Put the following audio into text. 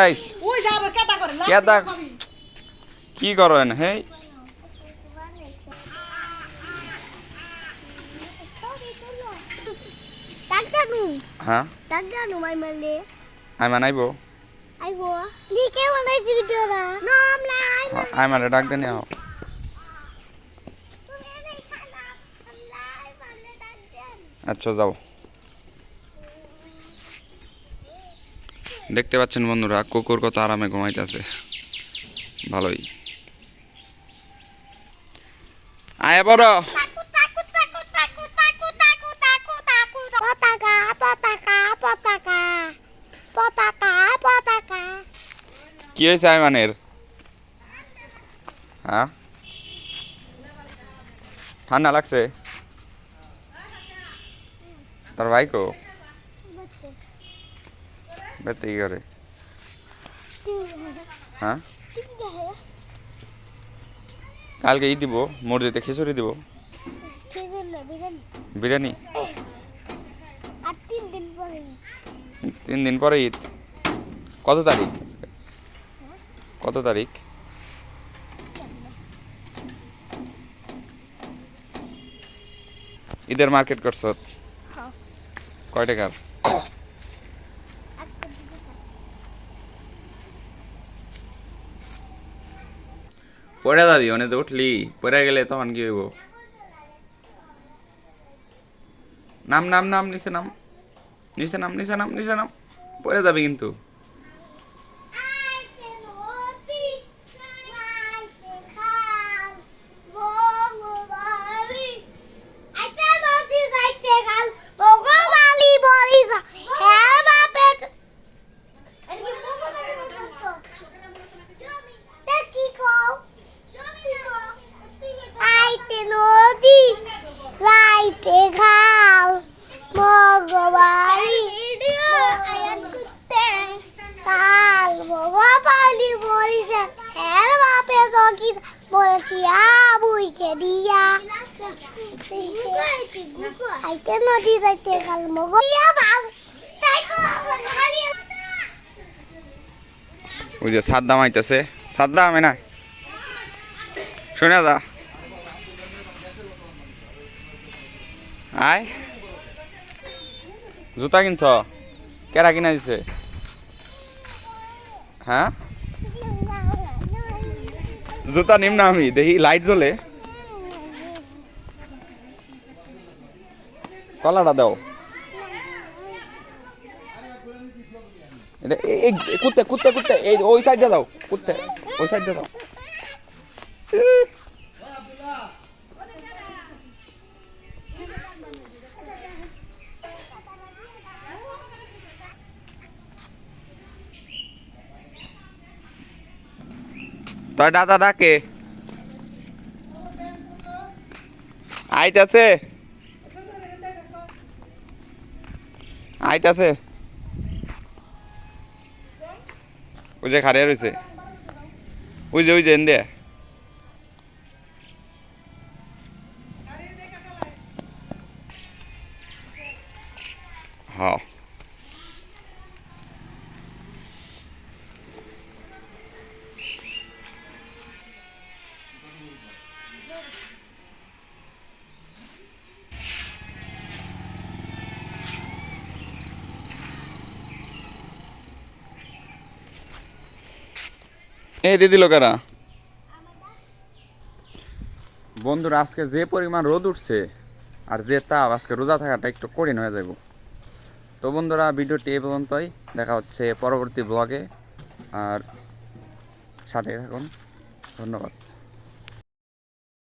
এই ওই যাবে কেটা করে লাগ কেটা? খাবি। কি করেন হেই হ্যাঁ tagdanu may mali. আই মানাইব Ay bo. Di kayo wala si video na. Nom na ay আই মানে ডাক দেনি আহ আচ্ছা যাও দেখতে পাচ্ছেন বন্ধুরা, কুকুর কত আরামে ঘুমাইতেছে। ভালোই। আয় বড়। কি হয়েছে আইমানের হ্যাঁ? ঠান্ডা লাগছে? তার ভাই কো? কি করে হ্যাঁ? কালকে ই দিব মসজিদে খিচুড়ি দিব। বিরিয়ানি? তিন দিন পরে তিন দিন পরে ঈদ। কত তারিখ? কত তারিখ? ঈদের মার্কেট করছ? হ্যাঁ। কয় টাকার? পড়ে যাবি অনেক উঠলি। পড়ে গেলে তখন কি হইব? নাম নাম নাম, নিচে নাম। নিচে নাম নিচে নাম নিচে নাম। পড়ে যাবে কিন্তু আইতে নদী আইতে খাল ভগবালি আইতে নদী যাইতে খাল ভগবালি বরিসা হ্যাঁ বাপে এদিকে ভগবালি বলতো তা কি কও আইতে নদী যাইতে খাল ভগবালি কাল ভগবালি বলিছে হ্যাঁ সকি বলেছি? আবুইকে দিয়া। আইতে নদী যাইতে কাল মগ। ওই যে সাদ্দাম আইতেছে। সাদ্দাম না শুনে দা আয়। জুতা কিনছ? কেরা কিনা দিছে? হ্যাঁ? জুতা নিম না আমি, দেখি লাইট জ্বলে। কলাটা দাও। এই কুত্তে কুত্তে কুত্তে, এই, ওই সাইডটা দাও, কুত্তে, ওই সাইডটা দাও। তোর দাদা ডাকে। আইতাছে? আইতাছে? ওই যে খারিয়া রয়েছে ওই যে ওই যে, এন্দে। হ্যাঁ এই দিদি লোকেরা বন্ধুরা, আজকে যে পরিমাণ রোদ উঠছে আর যে তাপ, আজকে রোজা থাকাটা একটু কঠিন হয়ে যাব তো বন্ধুরা, ভিডিওটি এই পর্যন্তই। দেখা হচ্ছে পরবর্তী ব্লগে আর সাথে থাকুন। ধন্যবাদ।